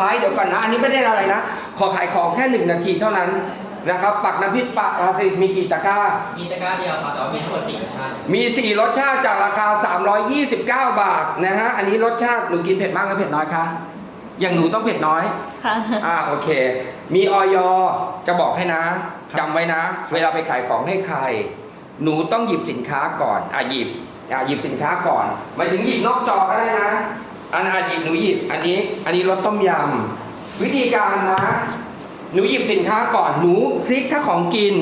ท้ายเดี๋ยวก่อนนะอันนี้ไม่ได้อะไรนะ ขอขายของแค่หนึ่งนาทีเท่านั้นนะครับปักน้ำพริกปลาราสิมีกี่ตะกร้า มีตะกร้าเดียวครับแต่ว่ามีทั้งหมดสี่รสชาติมี 4 รสชาติจากราคา 329 บาทนะฮะอันนี้รสชาติหนูกินเผ็ดมากหรือเผ็ดน้อยคะอย่างหนูต้องเผ็ดน้อยค่ะ อ่าโอเค มีออยจะบอกให้นะจำไว้นะ เวลาไปขายของให้ใคร หนูต้องหยิบสินค้าก่อนอะหยิบอะหยิบสินค้าก่อนหมายถึงหยิบนอกจอก็ได้นะ อันอะหยิบหนูหยิบอันนี้ อันนี้รสต้มยำวิธีการนะ หนูหยิบสินค้าก่อนหนูพลิกถ้าของกิน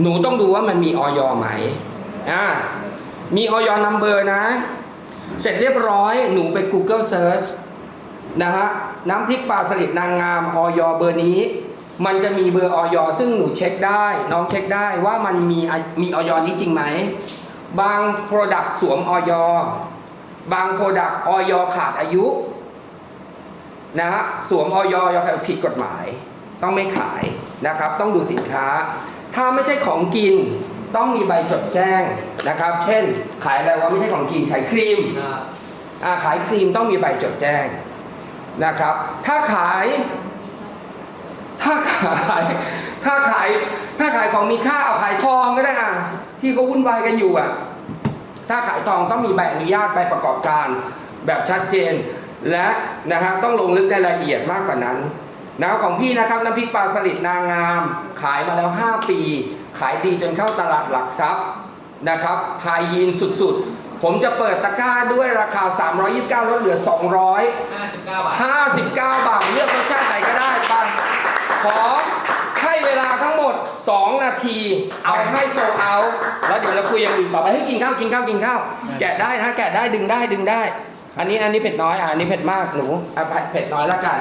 หนูต้องดูว่ามันมีออยอไหมอ่ามีออยนัมเบอร์นะ เสร็จเรียบร้อยหนูไป Google Search นะฮะน้ำพริกปลาสลิดนางงามออยเบอร์นี้ มันจะมีเบอร์ออยซึ่งหนูเช็คได้ น้องเช็คได้ว่ามันมีมีออยนี้จริงไหมบาง Product สวมออย บาง Product ออยขาดอายุนะฮะสวมออยอยผิดกฎหมาย ต้องไม่ขายนะครับ ต้องดูสินค้า ถ้าไม่ใช่ของกินต้องมีใบจดแจ้งนะครับ เช่น ขายอะไรว่าไม่ใช่ของกินขายครีมอ่าขายครีมต้องมีใบจดแจ้งนะครับ ถ้าขาย ถ้าขาย ถ้าขาย ถ้าขายของมีค่าเอาขายทองก็ได้อะที่เขาวุ่นวายกันอยู่อะ ถ้าขายทองต้องมีใบอนุญาตใบประกอบการแบบชัดเจน และนะฮะต้องลงลึกในรายละเอียดมากกว่านั้นนะของพี่นะครับน้ำพริกปลาสลิดนางงาม ขายมาแล้ว 5 ปี ขายดีจนเข้าตลาดหลักทรัพย์นะครับไฮยีนสุดๆ ผมจะเปิดตะกร้าด้วยราคา 329ลดเหลือ 200ห้าสิบเก้าบาท 59 บาท เลือกรสชาติไหนก็ได้ไปขอ เวลาทั้งหมด 2 นาที เอาให้โซเอา แล้วเดี๋ยวเราคุยอย่างอื่นต่อไปให้ยกินข้าวกินข้าวกินข้าว แกะได้นะแกะได้ดึงได้ดึงได้ อันนี้อันนี้เผ็ดน้อยอะอันนี้เผ็ดมากหนูอะเผ็ดน้อยแล้วกัน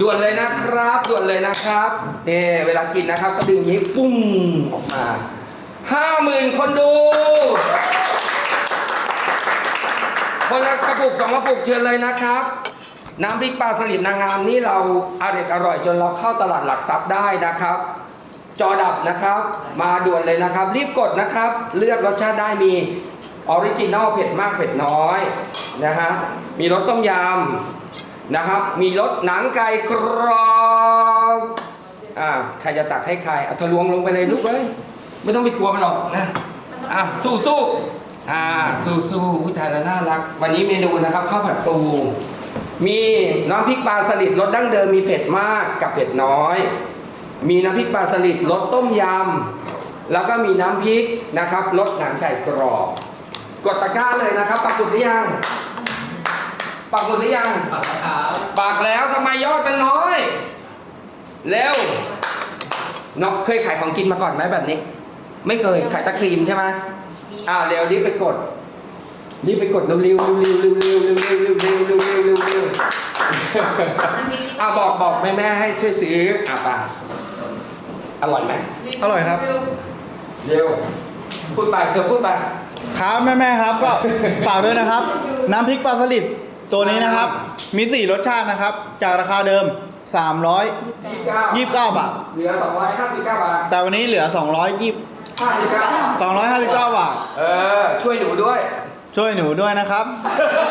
ด่วนเลยนะครับด่วนเลยนะครับนี่เวลากินนะครับ ก็ดึงอย่างนี้ปุ้งออกมาห้าหมื่นคนดู คนละกระปุกสองกระปุกเชิญเลยนะครับ น้ำพริกปลาสลิดนางงามนี่เราอร่อยอร่อยจนเราเข้าตลาดหลักทรัพย์ได้นะครับ จอดับนะครับ มาด่วนเลยนะครับ รีบกดนะครับ เลือกรสชาติได้มีออริจินอลเผ็ดมากเผ็ดน้อยนะฮะมีรสต้มยำนะครับ มีรสหนังไก่กรอบอ่าใครจะตักให้ใครเอาทะลวงลงไปเลยลูกเอ้ยไม่ต้องไปกลัวมันหรอกนะอะสู้สู้อ่าสู้สู้ๆอุ้ยทายแล้วน่ารัก วันนี้เมนูนะครับข้าวผัดปู มีน้ำพริกปลาสลิดรสดั้งเดิมมีเผ็ดมากกับเผ็ดน้อย มีน้ำพริกปลาสลิดรสต้มยำแล้วก็มีน้ำพริกนะครับรสหนังไก่กรอบกดตะกร้าเลยนะครับปักหมุดหรือยังปักหมุดหรือยังปักมะพร้าวปักแล้วทำไมยอดมันน้อยเร็วน้องเคยขายของกินมาก่อนไหมแบบนี้ ไม่เคยขายตะครีมใช่ไหมอ่าเร็วรีบไปกดรีบไปกดเร็วๆเร็วๆเร็วๆเร็วๆเร็วๆเร็วๆเร็วๆเร็วๆเร็วๆเร็วๆเร็วๆเร็วๆ อ่าบอกบอกแม่แม่ๆให้ช่วยซื้ออะไป่ะอร่อยไหมอร่อยครับ เร็วพูดไปเธอพูดไปครับแม่แม่ๆครับก็ฝากด้วยนะครับ น้ำพริกปลาสลิดตัวนี้นะครับ มี 4 รสชาตินะครับ จากราคาเดิม 329 บาทเหลือ 259 บาท แต่วันนี้เหลือ 220 59 259 บาท เออ ช่วยหนูด้วย ช่วยหนูด้วยนะครับ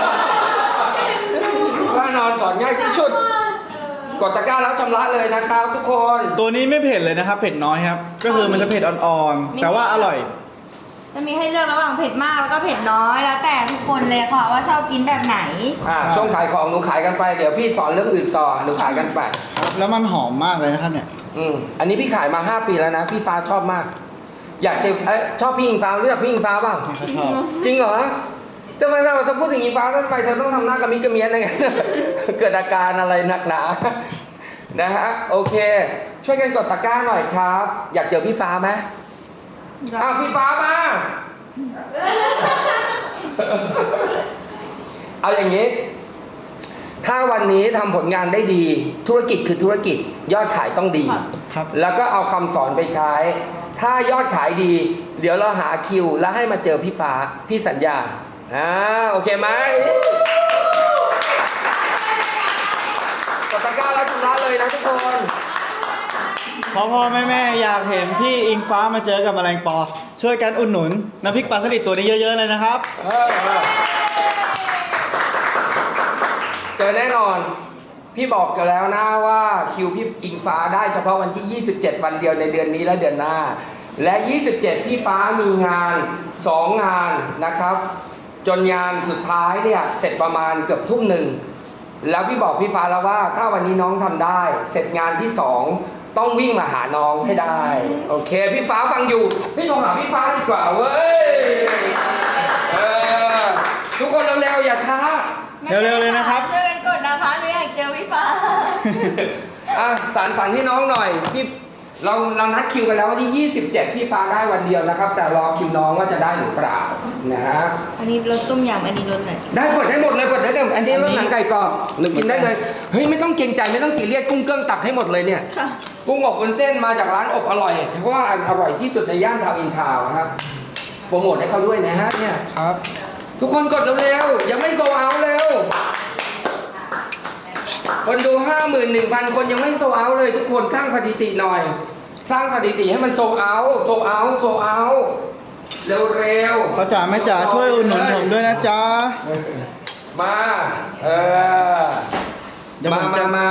ว่า นอนสอนง่ายที่สุด กดตะกร้าแล้วชำระเลยนะครับทุกคน ตัวนี้ไม่เผ็ดเลยนะครับ เผ็ดน้อยครับ ก็คือมันจะเผ็ดอ่อนๆ แต่ว่าอร่อย จะมีให้เลือกระหว่างเผ็ดมากแล้วก็เผ็ดน้อยแล้วแต่ทุกคนเลยค่ะว่าชอบกินแบบไหน อ่าครับช่วงขายของหนูขายกันไป เดี๋ยวพี่สอนเรื่องอื่นต่อหนูขายกันไป แล้วมันหอมมากเลยนะครับเนี่ย อืมอันนี้พี่ขายมา 5 ปีแล้วนะ พี่ฟ้าชอบมาก อยากจะเอ้ยชอบพี่อิงฟ้าเลือกพี่อิงฟ้าเปล่าไม่ค่อยชอบจริงเหรอ ทำไมเราจะพูดถึงอิงฟ้าทำไมเธอต้องทำหน้ากระมิดกระเมียนอะไรเกิดอาการอะไรหนักหนานะฮะโอเค ช่วยกันกดตะกร้าหน่อยครับ อยากเจอพี่ฟ้าไหมอ้าวพี่ฟ้ามา เอาอย่างนี้ ถ้าวันนี้ทำผลงานได้ดี ธุรกิจคือธุรกิจ ยอดขายต้องดีค่ะครับ แล้วก็เอาคำสอนไปใช้ ถ้ายอดขายดี เดี๋ยวเราหาคิว แล้วให้มาเจอพี่ฟ้า พี่สัญญา อ่าโอเคไหมกดตะกร้าแล้วชำระเลยนะทุกคนพ่อพ่อแม่แม่ๆอยากเห็นพี่อิงฟ้ามาเจอกับแมลงปอ ช่วยกันอุดหนุนน้ำพริกปลาสลิดตัวนี้เยอะๆเลยนะครับ เออเออเจอแน่นอน พี่บอกกันแล้วนะว่าคิวพี่อิงฟ้าได้เฉพาะวันที่ 27 วันเดียวในเดือนนี้และเดือนหน้า และ 27 พี่ฟ้ามีงาน 2 งานนะครับ จนงานสุดท้ายเนี่ยเสร็จประมาณเกือบทุ่มหนึ่งแล้วพี่บอกพี่ฟ้าแล้วว่า ถ้าวันนี้น้องทำได้ เสร็จงานที่สองต้องวิ่งมาหาน้องให้ได้ โอเค พี่ฟ้าฟังอยู่ พี่โทรหาพี่ฟ้าดีกว่าเว้ยเออทุกคนเร็วๆอย่าช้า เร็วๆเลยนะครับช่วยกันกดนะคะหนูอยากเจอพี่ฟ้าอะสารฝันให้น้องหน่อยพี่ เราเรานัดคิวกันแล้ววันที่ 27 พี่ฟ้าได้วันเดียวนะครับ แต่รอคิวน้องว่าจะได้หรือเปล่านะฮะอันนี้รสต้มยำอันนี้รสไหนได้หมดได้หมดเลยหมดได้เลยอันนี้รสหนังไก่กรอบหนูกินได้เลยเฮ้ยไม่ต้องเกรงใจไม่ต้องสีเรียสกุ้งเกิ้งตักให้หมดเลยเนี่ยค่ะกุ้งอบวุ้นเส้นมาจากร้านอบอร่อยเพราะว่าอร่อยที่สุดในย่านทาวน์อินทาวน์ครับโปรโมทให้เขาด้วยนะฮะเนี่ยครับ ทุกคนกดเร็วๆยังไม่โซเอาเร็ว คนดู 51,000 คนยังไม่โซเอาเลยทุกคนสร้างสถิติหน่อย สร้างสถิติให้มันโซเอาโซเอาโซเอาเร็วๆพ่อจ๋าแม่จ๋าช่วยอุดหนุนผมด้วยนะจ๊ะ มาเออเดี๋ยวมาผมมาจะมา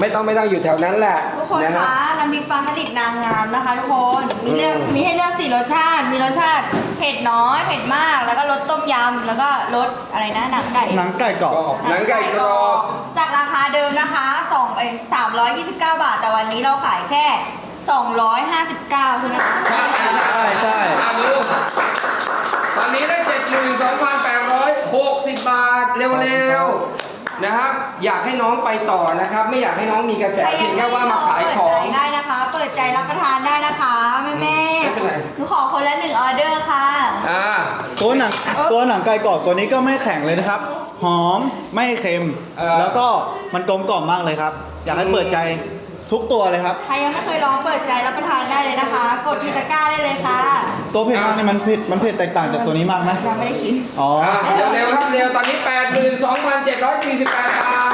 ไม่ต้องไม่ต้องอยู่แถวนั้นแหละทุกคนนะฮะคะน้ำพริกปลาสลิดนางงามนะคะทุกคนมีเลือกอืมมีให้เลือกสี่รสชาติ มีรสชาติ เผ็ดน้อยเผ็ดมากแล้วก็รสต้มยำแล้วก็รสอะไรนะหนังไก่หนังไก่กรอบ หนังไก่กรอบ จากราคาเดิมนะคะ2เอ้สามร้อยยี่สิบเก้าบาท แต่วันนี้เราขายแค่สองร้อยห้าสิบเก้าใช่ไหมคะใช่ใช่ใช่อะดูตอนนี้ได้เจ็ดหมื่นสองพันแปดร้อยหกสิบบาท เร็วๆ นะครับ อยากให้น้องไปต่อนะครับ ไม่อยากให้น้องมีกระแสใครเพียัยงงแค่ว่ามาขายของ เปิดใจได้นะคะ เปิดใจรับประทานได้นะคะแม่แม่ไม่เป็นไร หนูขอคนละหนึ่งออเดอร์ค่ะ อ่า ตัวหนังตัวหนังไก่กรอบตัวนี้ก็ไม่แข็งเลยนะครับ หอมไม่เค็ม เออ แล้วก็มันกลมกล่อมมากเลยครับ อยากให้เปิดใจ ทุกตัวเลยครับ ใครยังไม่เคยลองเปิดใจรับประทานได้เลยนะคะ กดที่ตะกร้าได้เลยค่ะตัวเผ็ดมากนี่มันเผ็ดมันเผ็ดแตกต่างจากตัวนี้มากไหมยังไม่ได้กิน อ๋อ อะเร็วๆครับเร็วตอนนี้แปดหมื่นสองพันเจ็ดร้อยสี่สิบแปดบาท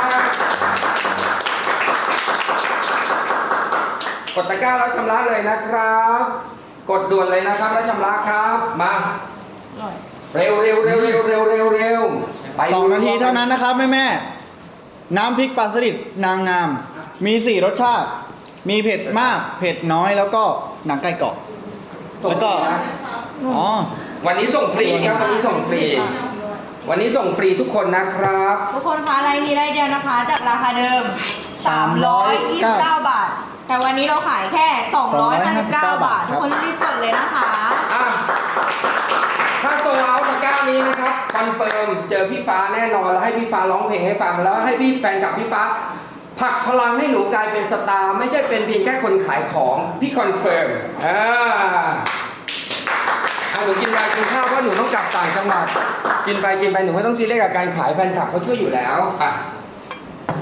กดตะกร้าแล้วชำระเลยนะครับ กดด่วนเลยนะครับแล้วชำระครับ มา อร่อย เร็วเร็วเร็วเร็วเร็วเร็วเร็วไปสองนาทีเท่านั้นนะครับแม่แม่ๆน้ำพริกปลาสลิดนางงาม มีสี่รสชาติ มีเผ็ดมาก เผ็ดน้อยแล้วก็หนังไก่กรอบส่งแล้วก็ฟรีนะอ๋อ วันนี้ส่งฟรีครับวันนี้ส่งฟรี วันนี้ส่งฟรีทุกคนนะครับ ทุกคนคะรายนี้รายเดียวนะคะ จากราคาเดิม 329บาท แต่วันนี้เราขายแค่ 259 บาท ทุกคนรีบกดเลยนะคะ อะ ถ้าโซลเอาท์ตะกร้านี้นะครับคอนเฟิร์มเจอพี่ฟ้าแน่นอนแล้วให้พี่ฟ้าร้องเพลงให้ฟังแล้วให้พี่แฟนกับพี่ฟ้า ผักพลังให้หนูกลายเป็นสตาร์ไม่ใช่เป็นเพียงแค่คนขายของพี่คอนเฟิร์มอ่าอะหนูกินยากินข้าวเพราะหนูต้องกลับต่างจังหวัดกินไปกินไปหนูไม่ต้องซีเรียสกับการขายแฟนคลับเขาช่วยอยู่แล้วอะ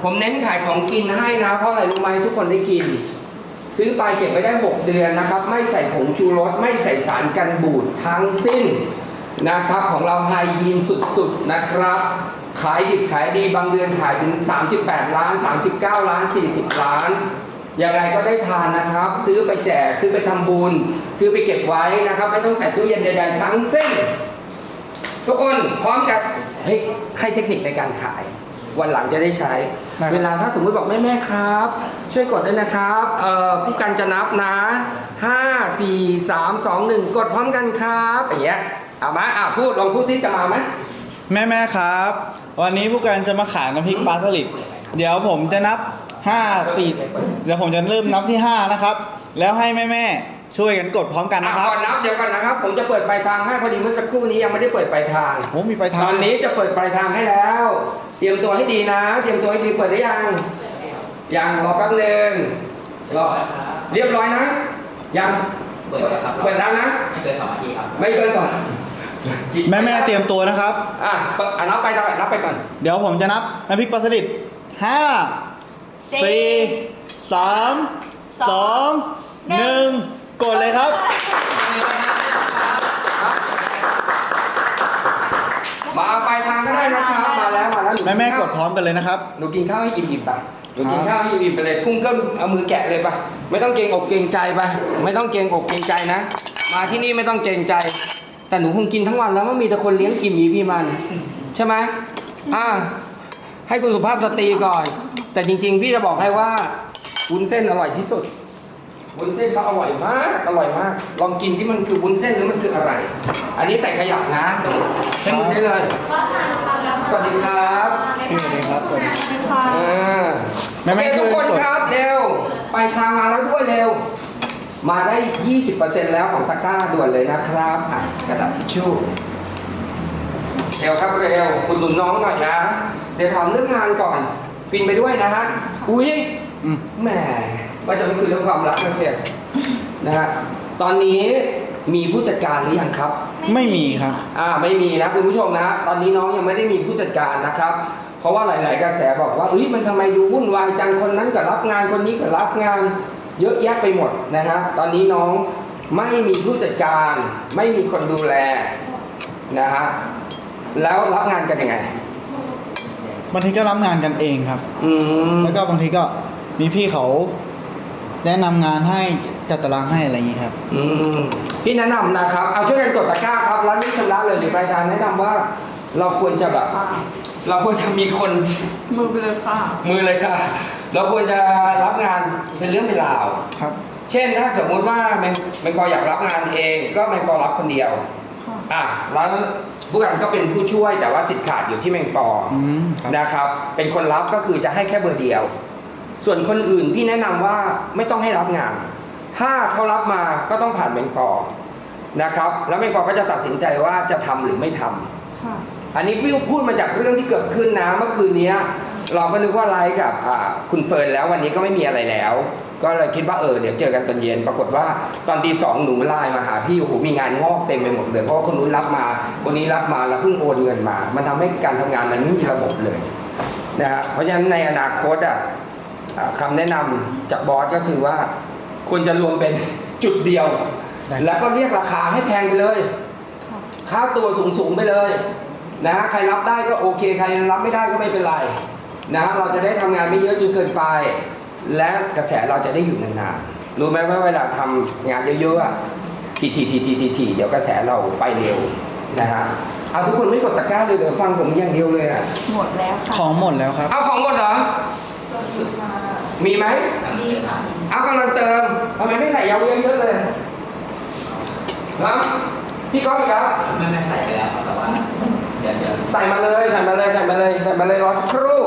ผมเน้นขายของกินให้นะ เพราะอะไรรู้ไหมทุกคนได้กิน ซื้อไปเก็บไว้ได้ 6 เดือนนะครับ ไม่ใส่ผงชูรสไม่ใส่สารกันบูดทั้งสิ้นนะครับของเราไฮยีนสุดๆนะครับ ขายดิบขายดีบางเดือนขายถึง 38 ล้าน 39 ล้าน 40 ล้านยังไงก็ได้ทานนะครับ ซื้อไปแจกซื้อไปทำบุญ ซื้อไปเก็บไว้นะครับ ไม่ต้องใส่ตู้เย็นใดๆทั้งสิ้น ทุกคนพร้อมกับเฮ้ยให้เทคนิคในการขาย วันหลังจะได้ใช้นะครับเวลาถ้าสมมติบอกแม่แม่ๆครับ ช่วยกดด้วยนะครับเอ่อผู้กันจะนับนะ 5 4 3 2 1 กดพร้อมกันครับอย่างเงี้ยเอามาอะพูดลองพูดที่จะมาไหมแม่แม่ๆครับ วันนี้ผู้การจะมาขายน้ำพริกปลาสลิดเดี๋ยวผมจะนับ5ปีเดี๋ยวผมจะเริ่มนับที่5นะครับ แล้วให้แม่แม่ๆช่วยกันกดพร้อมกันอะนะครับ ก่อนนับเดี๋ยวก่อนนะครับ ผมจะเปิดปลายทางให้พอดีเมื่อสักครู่นี้ยังไม่ได้เปิดปลายทาง โอ้มีไปทาง ตอนนี้จะเปิดปลายทางให้แล้ว เตรียมตัวให้ดีนะ เตรียมตัวให้ดีเปิดได้ยังยังรอแป๊บหนึงรอเรียบร้อยนะยังเปิดแล้วครับเปิดแล้วนะ ไม่เกินสองนาทีครับ ไม่เกินสอง แม่แม่ๆเตรียมตัวนะครับ อะเปิดอะนับไปนับไปนับไปก่อนเดี๋ยวผมจะนับน้ำพริกปลาสลิดห้าสี่สามสองหนึ่งกดเลยครับ มาปลายทางก็ได้นะครับ มาแล้วมาแล้วหนูแม่แม่ๆกข้าวดพร้อมกันเลยนะครับ หนูกินข้าวให้อิ่มๆไปหนูกินข้าวให้อิ่มๆไปเลยพุ่งก็เอามือแกะเลยไปไม่ต้องเกรงอกเกรงใจไปไม่ต้องเกรงอกเกรงใจนะ มาที่นี่ไม่ต้องเกรงใจ แต่หนูคงกินทั้งวันแล้วมันมีแต่คนเลี้ยงอิ่มอีพี่มัน ใช่ไหมอ่าให้คุณสุภาพสตรีก่อน แต่จริง ๆ พี่จะบอกให้ว่าวุ้นเส้นอร่อยที่สุดวุ้นเส้นเขาอร่อยมากอร่อยมาก ลองกินที่มันคือวุ้นเส้นหรือมันคืออะไร อันนี้ใส่ขยะนะใช้มือได้เลยสวัสดีครับพี่เองครับผมค่ะอ่าแม่แม่โอเคทุกคนช่วยกดครับเร็ว ไปทางมาแล้วด้วยเร็ว มาได้ 20%แล้วของตะกร้าด่วนเลยนะครับอะกระดาษทิชชู่เร็วครับเร็วคุณดุนน้องหน่อยนะ เดี๋ยวถามเรื่องงานก่อนฟินไปด้วยนะฮะ อุ้ยอืมแหมว่าจะไม่คุยเรื่องความรักนะเพียนะฮะตอนนี้มีผู้จัดการหรือยังครับ ไม่มีครับ อ่าไม่มีนะคุณผู้ชมนะตอนนี้น้องยังไม่ได้มีผู้จัดการนะครับ เพราะว่าหลาย ๆ กระแสบอกว่าเอ้ยมันทำไมดูวุ่นวายจังคนนั้นก็รับงานคนนี้ก็รับงาน เยอะแยะไปหมดนะฮะ ตอนนี้น้องไม่มีผู้จัดการ ไม่มีคนดูแลนะฮะ แล้วรับงานกันยังไง บางทีก็รับงานกันเองครับ อืมแล้วก็บางทีก็มีพี่เขาแนะนำงานให้จัดตารางให้อะไรอย่างนี้ครับ อืมพี่แนะนำนะครับ เอาช่วยกันกดตะกร้าครับแล้วนี่ชำระเลยหรือปลายทางแนะนำว่าเราควรจะแบบเราควรจะมีคนมือไปเลยค่ะ มือเลยค่ะ เราควรจะรับงานเป็นเรื่องเป็นราวครับ เช่นถ้าสมมุติว่าแมงแมงปออยากรับงานเอง ก็แมงปอรับคนเดียวอะแล้วผู้การก็เป็นผู้ช่วยแต่ว่าสิทธิ์ขาดอยู่ที่แมงปอออืมครับนะครับ เป็นคนรับก็คือจะให้แค่เบอร์เดียว ส่วนคนอื่นพี่แนะนำว่าไม่ต้องให้รับงาน ถ้าเขารับมาก็ต้องผ่านแมงปอนะครับ แล้วแมงปอก็จะตัดสินใจว่าจะทำหรือไม่ทำค่ะอันนี้พี่พูดมาจากเรื่องที่เกิดขึ้นนะเมื่อคืนนี้ เราก็นึกว่าไลฟ์กับคุณเฟิร์นแล้ววันนี้ก็ไม่มีอะไรแล้ว ก็เลยคิดว่าเออเดี๋ยวเจอกันตอนเย็น ปรากฏว่าตอนตีสองหนูไลน์มาหาพี่โอ้โหมีงานงอกเต็มไปหมดเลยเพราะว่าคนนู้นรับมาคนนี้รับมาแล้วเพิ่งโอนเงินมา มันทำให้การทำงานมันไม่มีระบบเลยนะฮะเพราะฉะนั้นในอนาคตอะอ่าคำแนะนำจากบอสก็คือว่าควรจะรวมเป็นจุดเดียว แล้วก็เรียกราคาให้แพงไปเลย ค่ะค่าตัวสูงๆไปเลยนะฮะใครรับได้ก็โอเค ใครรับไม่ได้ก็ไม่เป็นไร นะฮะเราจะได้ทำงานไม่เยอะจนเกินไป และกระแสเราจะได้อยู่นานๆรู้ไหมว่าเวลาทำงานเยอะๆอะทีทีทีทีทีทีเดี๋ยวกระแสเราไปเร็วนะฮะเอาทุกคนไม่กดตะกร้าเลยเดี๋ยวฟังผมอย่างเดียวเลยอะหมดแล้วค่ะของหมดแล้วครับเอาของหมดเหรอมีไหมดีค่ะเอากำลังเติมทำไมไม่ใส่ยาวเยอะๆเลยครับพี่ก๊อฟอีกครับไม่ไม่ใส่ไปแล้วครับแต่ว่าเดี๋ยวเดี๋ยวใส่มาเลยใส่มาเลยใส่มาเลยใส่มาเลยรอสักครู่